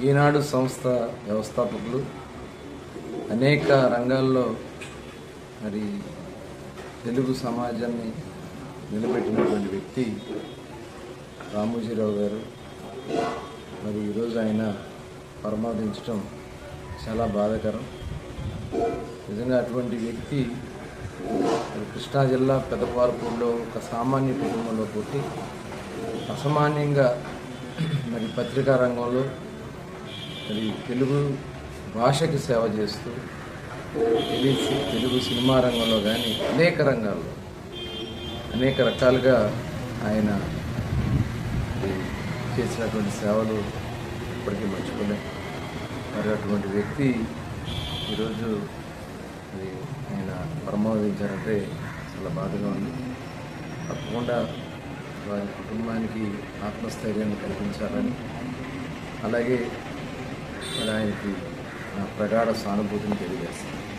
ఈనాడు సంస్థ వ్యవస్థాపకులు అనేక రంగాల్లో మరి తెలుగు సమాజాన్ని నిలబెట్టినటువంటి వ్యక్తి రామోజీరావు గారు. మరి ఈరోజు ఆయన పరమాదించడం చాలా బాధాకరం. నిజంగా అటువంటి వ్యక్తి మరి కృష్ణా జిల్లా పెదపార్పూర్లో ఒక సామాన్య కుటుంబంలో పుట్టి అసామాన్యంగా మరి పత్రికా రంగంలో మరి తెలుగు భాషకి సేవ చేస్తూ తెలుగు తెలుగు సినిమా రంగంలో కానీ అనేక రంగాల్లో అనేక రకాలుగా ఆయన చేసినటువంటి సేవలు ఇప్పటికీ మర్చిపోలేం. మరి అటువంటి వ్యక్తి ఈరోజు మరి ఆయన పరమోదించారంటే చాలా బాధగా ఉంది. తప్పకుండా వారి కుటుంబానికి ఆత్మస్థైర్యాన్ని కల్పించాలని అలాగే ఆయనకి ప్రగాఢ సానుభూతిని తెలియజేస్తాను